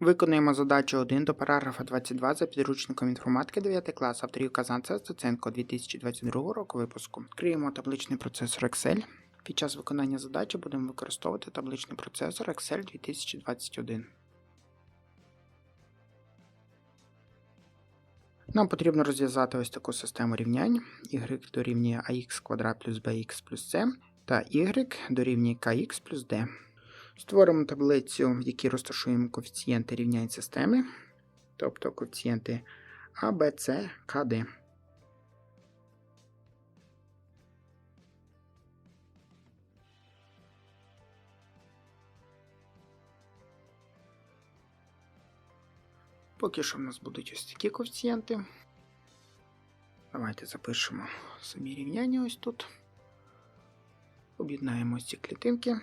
Виконуємо задачу 1 до параграфа 22 за підручником інформатики 9 клас авторів Казанця Стеценко 2022 року випуску. Відкриємо табличний процесор Excel. Під час виконання задачі будемо використовувати табличний процесор Excel 2021. Нам потрібно розв'язати ось таку систему рівнянь. y дорівнює ax квадрат плюс bx плюс c та y дорівнює kx плюс d. Створимо таблицю, в якій розташуємо коефіцієнти рівнянь системи, тобто коефіцієнти А, Б, С, К, Д. Поки що в нас будуть ось такі коефіцієнти. Давайте запишемо самі рівняння ось тут. Об'єднаємо ці клітинки.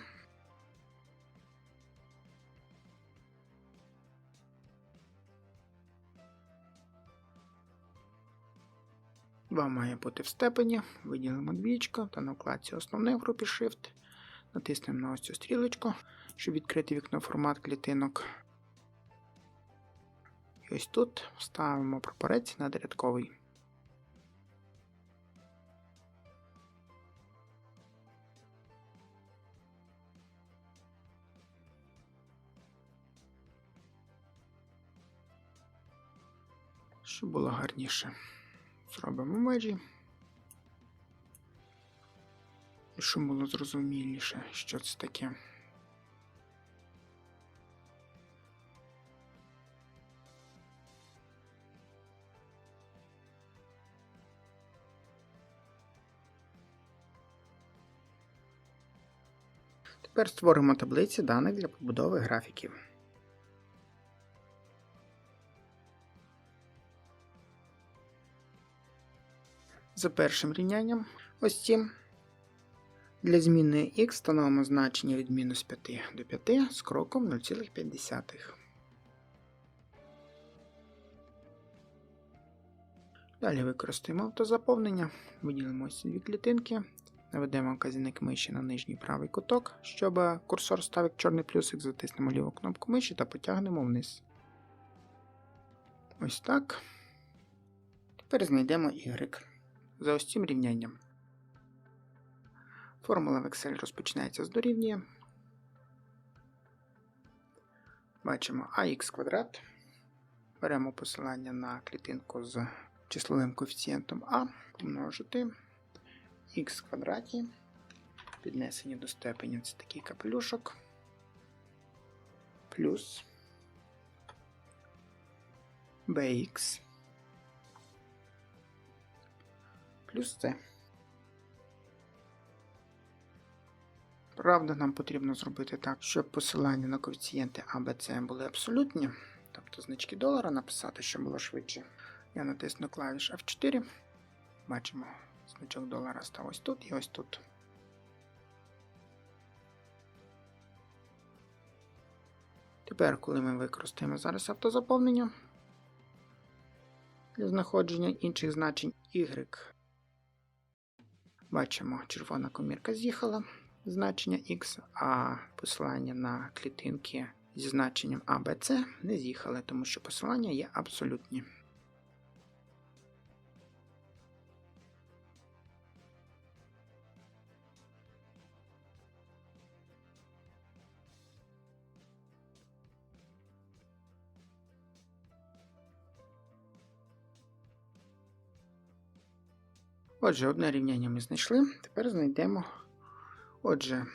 Два має бути в степені. Виділимо двічку та на вкладці основне в групі Shift. Натиснемо на ось цю стрілочку, щоб відкрити вікно формат клітинок. І ось тут вставимо прапорець надрядковий. Щоб було гарніше. Зробимо межі. І щоб було зрозуміліше, що це таке. Тепер створимо таблиці даних для побудови графіків. За першим рівнянням ось цим. Для зміни x встановимо значення від мінус 5 до 5 з кроком 0,5. Далі використаємо автозаповнення, виділимо ці дві клітинки, наведемо вказівник миші на нижній правий куток, щоб курсор став як чорний плюсик, затиснемо ліву кнопку миші та потягнемо вниз. Ось так. Тепер знайдемо y за ось цим рівнянням. Формула в Excel розпочинається з дорівнює. Бачимо ax квадрат. Беремо посилання на клітинку з числовим коефіцієнтом А, помножити х квадраті, піднесені до степені це такий капелюшок, плюс bx плюс c. Правда, нам потрібно зробити так, щоб посилання на коефіцієнти А, Б, С були абсолютні, тобто значки долара написати, щоб було швидше. Я натисну клавіш F4. Бачимо, значок долара став ось тут і ось тут. Тепер, коли ми використаємо зараз автозаповнення для знаходження інших значень y, бачимо, червона комірка з'їхала значення x, а посилання на клітинки зі значенням ABC не з'їхали, тому що посилання є абсолютні. Отже, одне рівняння ми знайшли. Тепер знайдемо. Отже,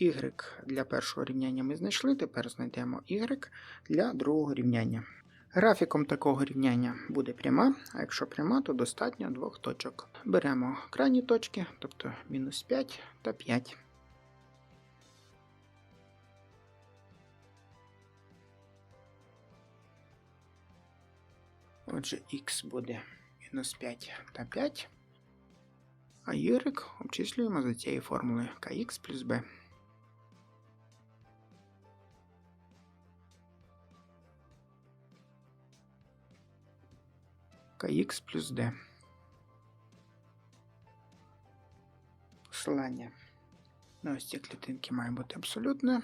y для першого рівняння ми знайшли, тепер знайдемо y для другого рівняння. Графіком такого рівняння буде пряма, а якщо пряма, то достатньо двох точок. Беремо крайні точки, тобто мінус 5 та 5. Отже, х буде мінус 5 та 5. А y обчислюємо за цією формулою kx плюс b. kx плюс d. Посилання на ось ці клітинки має бути абсолютне.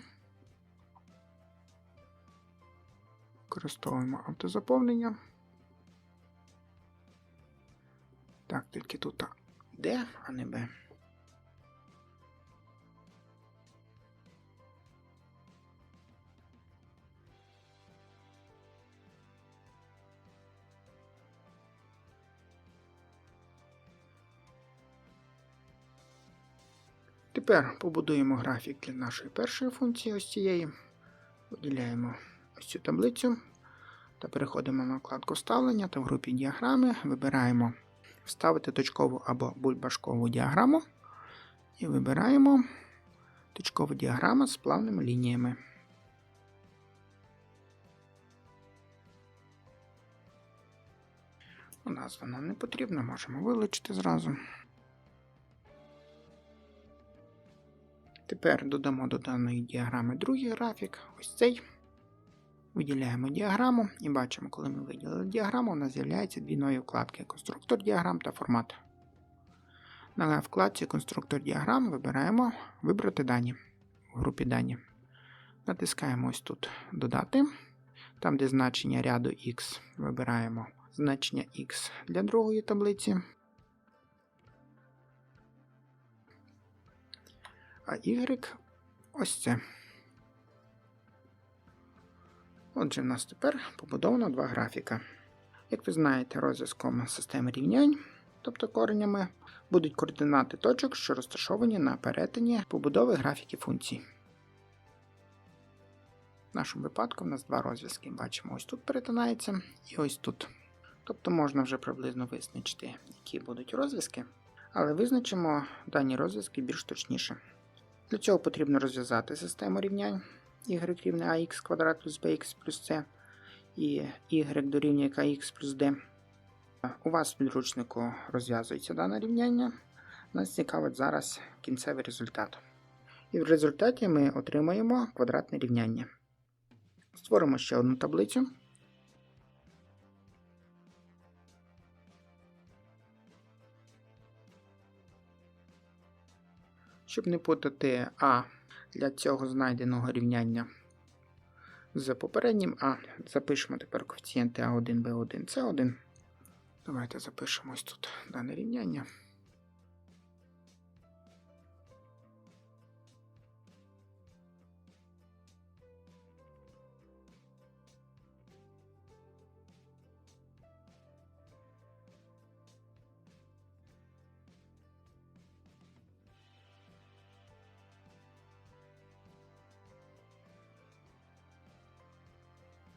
Використовуємо автозаповнення. Так, тільки тут Д, а не Б. Тепер побудуємо графік для нашої першої функції ось цієї. Виділяємо ось цю таблицю та переходимо на вкладку вставлення та в групі діаграми вибираємо вставити точкову або бульбашкову діаграму і вибираємо точкову діаграму з плавними лініями. У нас вона не потрібна, можемо вилучити зразу. Тепер додамо до даної діаграми другий графік, ось цей. Виділяємо діаграму і бачимо, коли ми виділили діаграму, у нас з'являється дві нові вкладки конструктор діаграм та формат. На вкладці Конструктор діаграм вибираємо Вибрати дані в групі дані. Натискаємо ось тут Додати. Там, де значення ряду X, вибираємо значення X для другої таблиці. А Y ось це. Отже, в нас тепер побудовано два графіка. Як ви знаєте, розв'язком системи рівнянь, тобто коренями, будуть координати точок, що розташовані на перетині побудови графіків функцій. В нашому випадку в нас два розв'язки. Бачимо, ось тут перетинається і ось тут. Тобто можна вже приблизно визначити, які будуть розв'язки, але визначимо дані розв'язки більш точніше. Для цього потрібно розв'язати систему рівнянь y рівне ax квадрат плюс bx плюс c і y дорівнює kx плюс d. У вас в підручнику розв'язується дане рівняння. Нас цікавить зараз кінцевий результат. І в результаті ми отримаємо квадратне рівняння. Створимо ще одну таблицю. Щоб не путати А для цього знайденого рівняння з попереднім А, запишемо тепер коефіцієнти А1, Б1, С1. Давайте запишемо ось тут дане рівняння.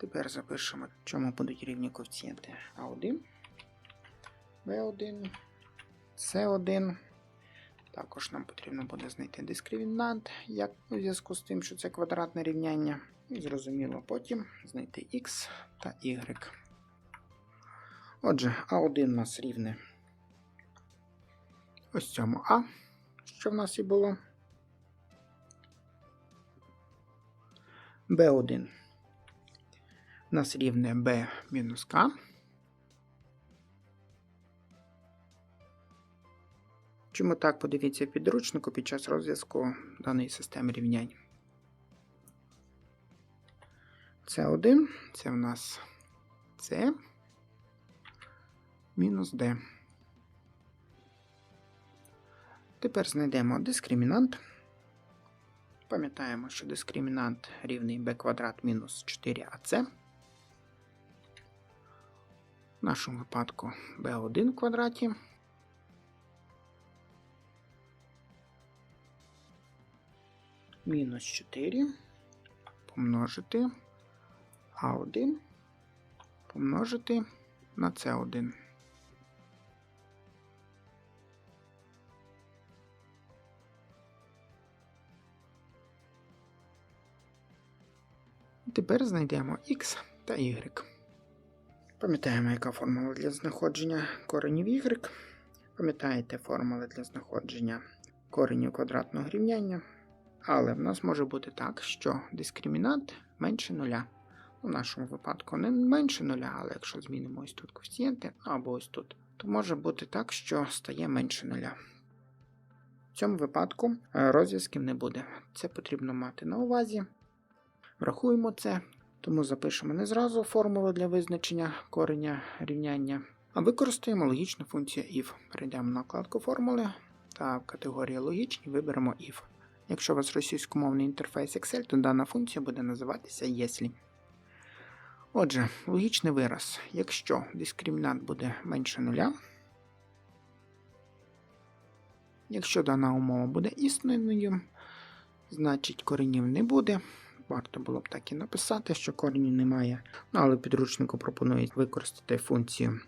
Тепер запишемо, чому будуть рівні коефіцієнти А1, Б1, С1. Також нам потрібно буде знайти дискримінант, як у зв'язку з тим, що це квадратне рівняння. І зрозуміло потім знайти Х та Y. Отже, А1 у нас рівне ось цьому А, що в нас і було. Б1 у нас рівне b мінус k. Чому так подивіться підручнику під час розв'язку даної системи рівнянь? Це 1 це в нас С мінус D. Тепер знайдемо дискримінант. Пам'ятаємо, що дискримінант рівний b квадрат мінус 4ac. В нашому випадку b1 в квадраті. Мінус 4 помножити А1 помножити на С1. Тепер знайдемо Х та Y. Пам'ятаємо, яка формула для знаходження коренів y. Пам'ятаєте формули для знаходження коренів квадратного рівняння. Але в нас може бути так, що дискримінант менше нуля. У нашому випадку не менше нуля, але якщо змінимо ось тут коефіцієнти, або ось тут, то може бути так, що стає менше нуля. В цьому випадку е, розв'язків не буде. Це потрібно мати на увазі. Врахуємо це Тому запишемо не зразу формулу для визначення кореня рівняння, а використаємо логічну функцію if. Перейдемо на вкладку формули та в категорії логічні виберемо if. Якщо у вас російськомовний інтерфейс Excel, то дана функція буде називатися «если». Отже, логічний вираз. Якщо дискримінант буде менше нуля, якщо дана умова буде існенною, значить коренів не буде. Варто було б так і написати, що коренів немає. Ну, але підручнику пропонують використати функцію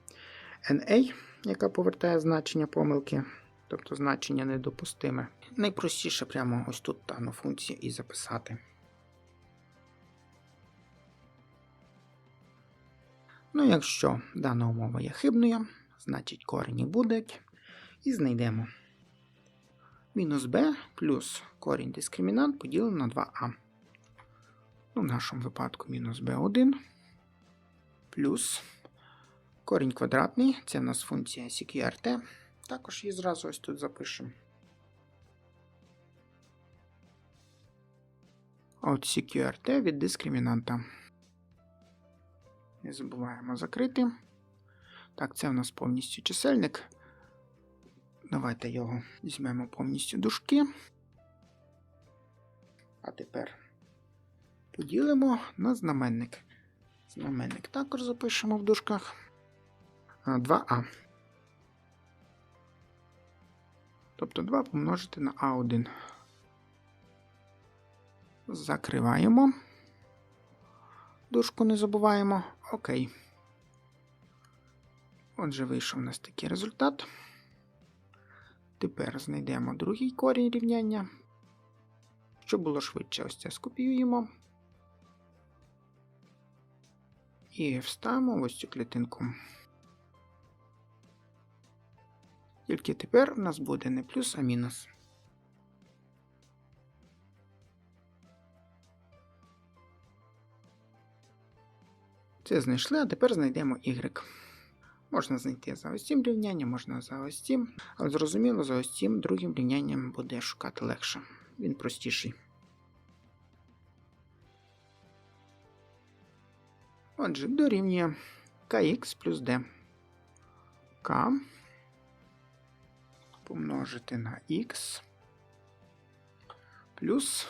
NA, яка повертає значення помилки, тобто значення недопустиме. Найпростіше прямо ось тут дану функцію і записати. Ну, якщо дана умова є хибною, значить корені будуть і знайдемо. Мінус b плюс корінь дискримінант поділено на 2а. Ну, в нашому випадку мінус b1 плюс корінь квадратний, це в нас функція CQRT. Також її зразу ось тут запишемо. От CQRT від дискримінанта. Не забуваємо закрити. Так, це у нас повністю чисельник. Давайте його візьмемо повністю дужки. А тепер поділимо на знаменник. Знаменник також запишемо в дужках 2а. Тобто 2 помножити на А1. Закриваємо. Дужку не забуваємо. Окей. Отже, вийшов у нас такий результат. Тепер знайдемо другий корінь рівняння. Щоб було швидше, ось це скопіюємо. І вставимо ось цю клітинку. Тільки тепер у нас буде не плюс, а мінус. Це знайшли, а тепер знайдемо y. Можна знайти за ось цим рівнянням, можна за ось цим, але зрозуміло, за ось цим другим рівнянням буде шукати легше. Він простіший. Отже, дорівнює kx плюс d. k помножити на x плюс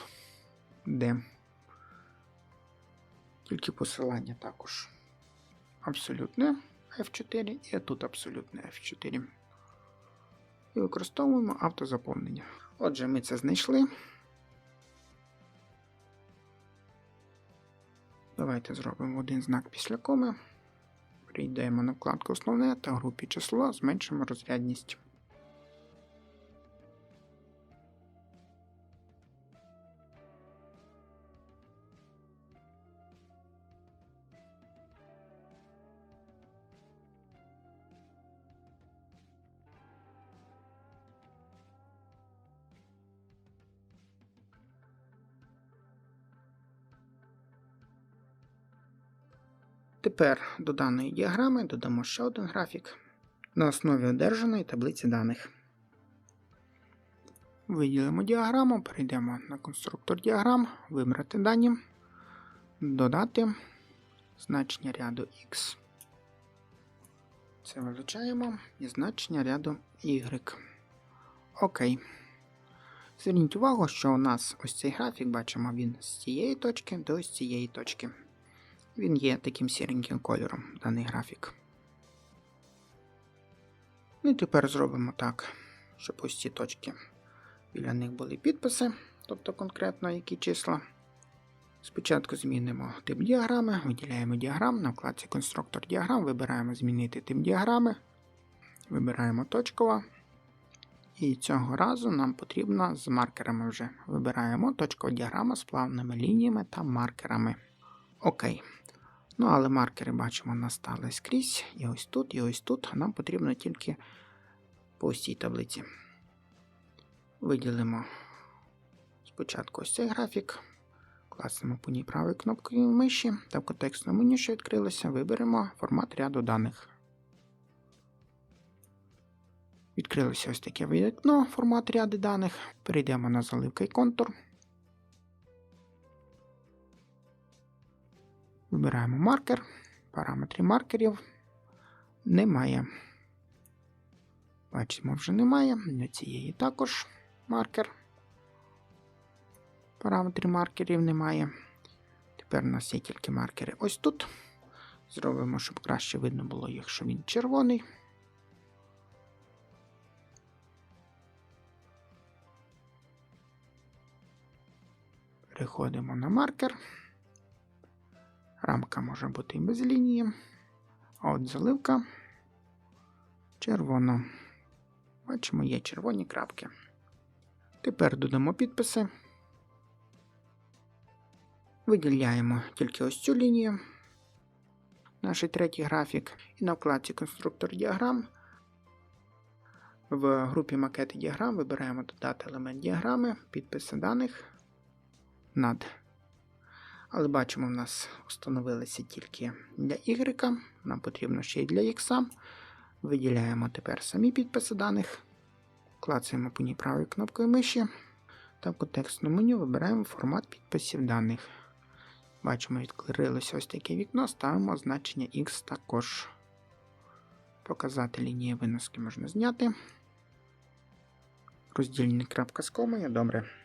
d. Тільки посилання також абсолютне F4 і тут абсолютне F4. І використовуємо автозаповнення. Отже, ми це знайшли. Давайте зробимо один знак після коми. Прийдемо на вкладку Основне та групі число, зменшимо розрядність. Тепер до даної діаграми додамо ще один графік на основі одержаної таблиці даних. Виділимо діаграму, перейдемо на конструктор діаграм, вибрати дані, додати значення ряду X. Це вилучаємо і значення ряду Y. Окей. Зверніть увагу, що у нас ось цей графік, бачимо, він з цієї точки до ось цієї точки. Він є таким сіреньким кольором, даний графік. Ну і тепер зробимо так, щоб ось ці точки біля них були підписи, тобто конкретно які числа. Спочатку змінимо тип діаграми, виділяємо діаграм, на вкладці конструктор діаграм, вибираємо змінити тип діаграми, вибираємо точкова. І цього разу нам потрібно з маркерами вже вибираємо точкова діаграма з плавними лініями та маркерами. Окей. Ну, але маркери бачимо, настали скрізь. І ось тут, і ось тут. Нам потрібно тільки по ось цій таблиці. Виділимо спочатку ось цей графік. Класнемо по ній правою кнопкою миші та в контекстному меню, що відкрилося, виберемо формат ряду даних. Відкрилося ось таке вікно, формат ряду даних. Перейдемо на заливка і контур. Вибираємо маркер. Параметрів маркерів немає. Бачимо, вже немає. Для цієї також маркер. Параметрів маркерів немає. Тепер у нас є тільки маркери ось тут. Зробимо, щоб краще видно було, якщо він червоний. Переходимо на маркер. Рамка може бути і без лінії. А от заливка червона. Бачимо, є червоні крапки. Тепер додамо підписи. Виділяємо тільки ось цю лінію, наш третій графік, і на вкладці конструктор діаграм. В групі макети діаграм вибираємо додати елемент діаграми, підписи даних над. Але бачимо, в нас встановилися тільки для Y, нам потрібно ще й для X. Виділяємо тепер самі підписи даних, клацаємо по ній правою кнопкою миші та по текстному меню вибираємо формат підписів даних. Бачимо, відкрилося ось таке вікно, ставимо значення X також. Показати лінії виноски можна зняти. Роздільні крапка з комою, добре.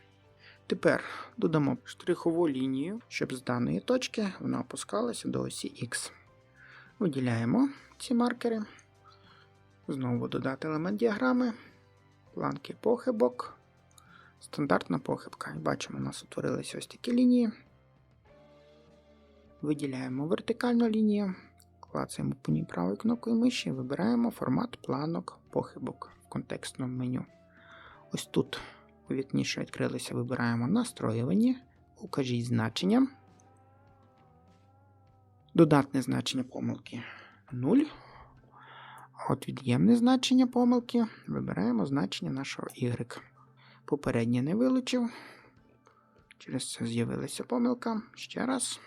Тепер додамо штрихову лінію, щоб з даної точки вона опускалася до осі X. Виділяємо ці маркери. Знову додати елемент діаграми, планки похибок, стандартна похибка. Бачимо, у нас утворилися ось такі лінії. Виділяємо вертикальну лінію, клацаємо по ній правою кнопкою миші, вибираємо формат планок похибок в контекстному меню. Ось тут у вікні, що відкрилися, вибираємо настроювання, укажіть значення. Додатне значення помилки 0. А от від'ємне значення помилки вибираємо значення нашого y. Попереднє не вилучив. Через це з'явилася помилка. Ще раз.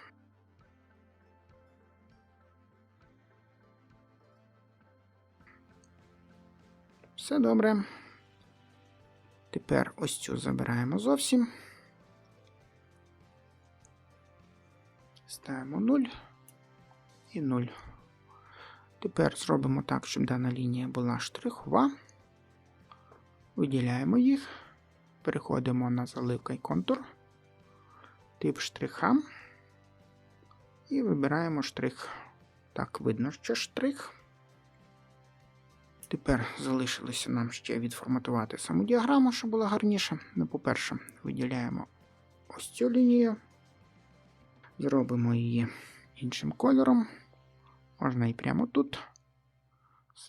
Все добре. Тепер ось цю забираємо зовсім. Ставимо 0 і 0. Тепер зробимо так, щоб дана лінія була штрихова. Виділяємо їх. Переходимо на заливка і контур, тип штриха. І вибираємо штрих. Так, видно, що штрих. Тепер залишилося нам ще відформатувати саму діаграму, щоб була гарніша. Ну, по-перше, виділяємо ось цю лінію, зробимо її іншим кольором. Можна і прямо тут.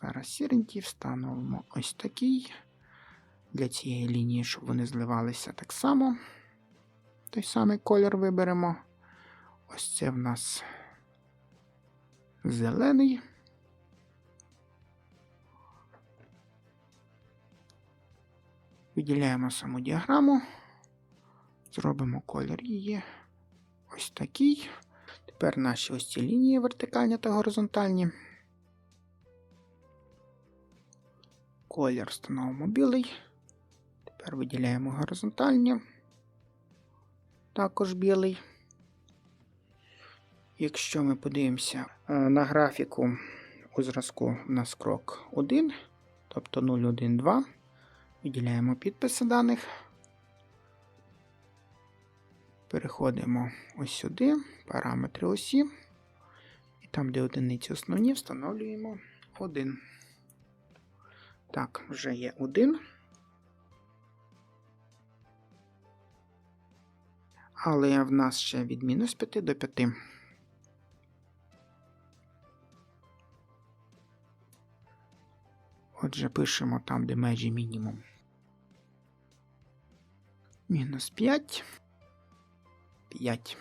Зараз сіренький встановимо ось такий. Для цієї лінії, щоб вони зливалися так само. Той самий колір виберемо. Ось це в нас зелений. Виділяємо саму діаграму, зробимо колір її ось такий. Тепер наші ось ці лінії вертикальні та горизонтальні. Колір встановимо білий. Тепер виділяємо горизонтальні, також білий. Якщо ми подивимося е, на графіку у зразку у нас крок 1, тобто 0, 1, 2. Виділяємо підписи даних. Переходимо ось сюди, параметри осі. І там, де одиниці основні, встановлюємо 1. Так, вже є 1. Але в нас ще від мінус 5 до 5. Отже, пишемо там, де межі мінімум. Мінус 5. 5.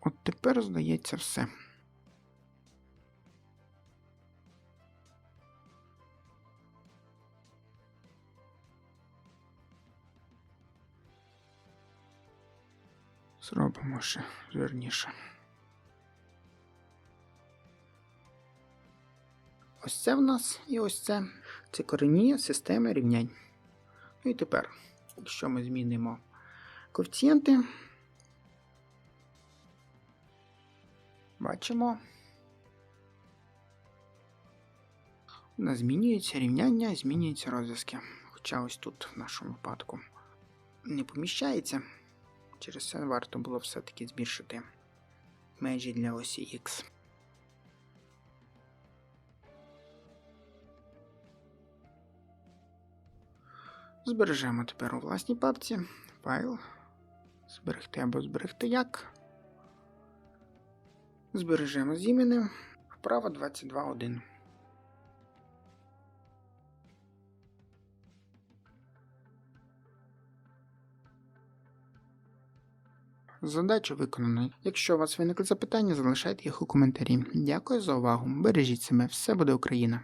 От тепер здається все. Зробимо ще жирніше. Ось це в нас і ось це. Це корені системи рівнянь. Ну і тепер, якщо ми змінимо коефіцієнти, Бачимо. У нас змінюється рівняння, змінюються розв'язки. Хоча ось тут, в нашому випадку, не поміщається. Через це варто було все-таки збільшити межі для осі X. Збережемо тепер у власній папці файл. Зберегти або зберегти як. Збережемо з іменем. Вправо 22.1. Задача виконана. Якщо у вас виникли запитання, залишайте їх у коментарі. Дякую за увагу. Бережіть себе, все буде Україна!